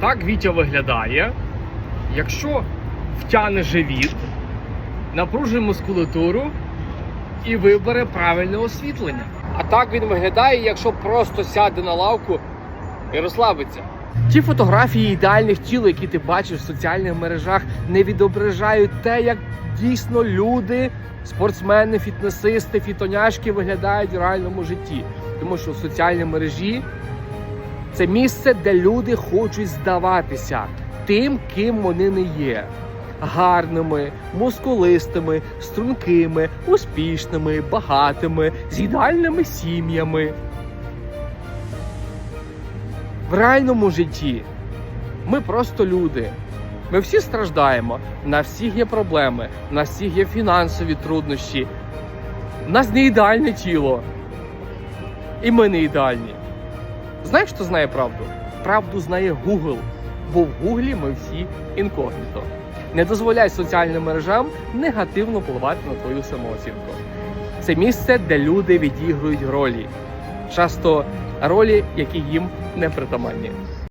Так Вітя виглядає. Якщо втягне живіт, напружує мускулатуру і вибере правильне освітлення. А так він виглядає, якщо просто сяде на лавку і розслабиться. Ті фотографії ідеальних тіл, які ти бачиш в соціальних мережах, не відображають те, як дійсно люди, спортсмени, фітнесисти, фітоняшки виглядають в реальному житті. Тому що в соціальній мережі це місце, де люди хочуть здаватися тим, ким вони не є. Гарними, мускулистими, стрункими, успішними, багатими, з ідеальними сім'ями. В реальному житті ми просто люди. Ми всі страждаємо, на всіх є проблеми, на всіх є фінансові труднощі. У нас не ідеальне тіло. І ми не ідеальні. Знаєш, хто знає правду? Правду знає Google, бо в Гуглі ми всі інкогніто. Не дозволяй соціальним мережам негативно впливати на твою самооцінку. Це місце, де люди відігрують ролі, часто ролі, які їм не притаманні.